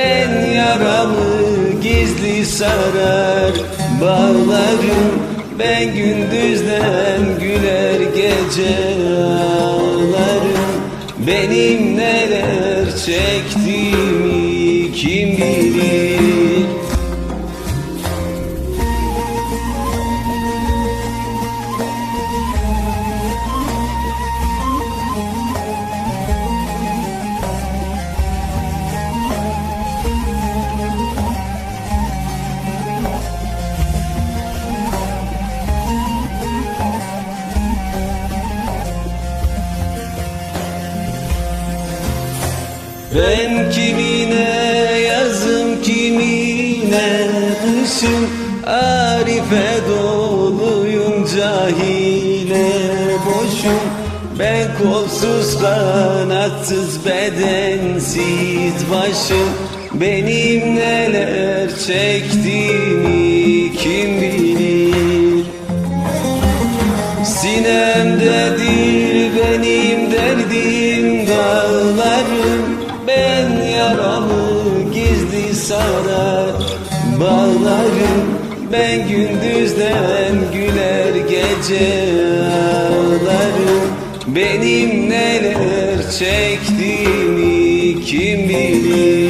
Ben yaramı gizli sarar bağlarım Ben gündüzden güler gece ağlarım. Benim neler çektiğimi kim bilir Ben kimine yazım kimine kışım. Arife doluyum cahile boşum. Ben kolsuz kanatsız bedensiz başım. Benim neler çektiğimi Ben gündüzden güler gece ağlarım. Benim neler çektiğimi kim bilir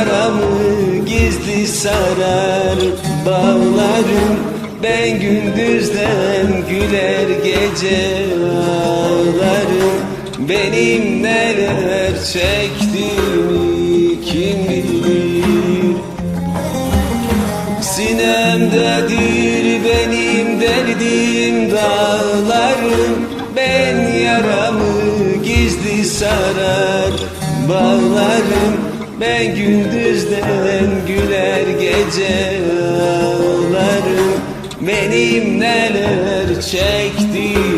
yaramı gizli sarar bağlarım. Ben gündüzden güler gece ağlarım. Benim neler çektiğimi kim bilir? Sinemdedir benim derdim dağlarım. Ben yaramı gizli sarar bağlarım Ben gündüzden güler gece ağlarım. Benim neler bilir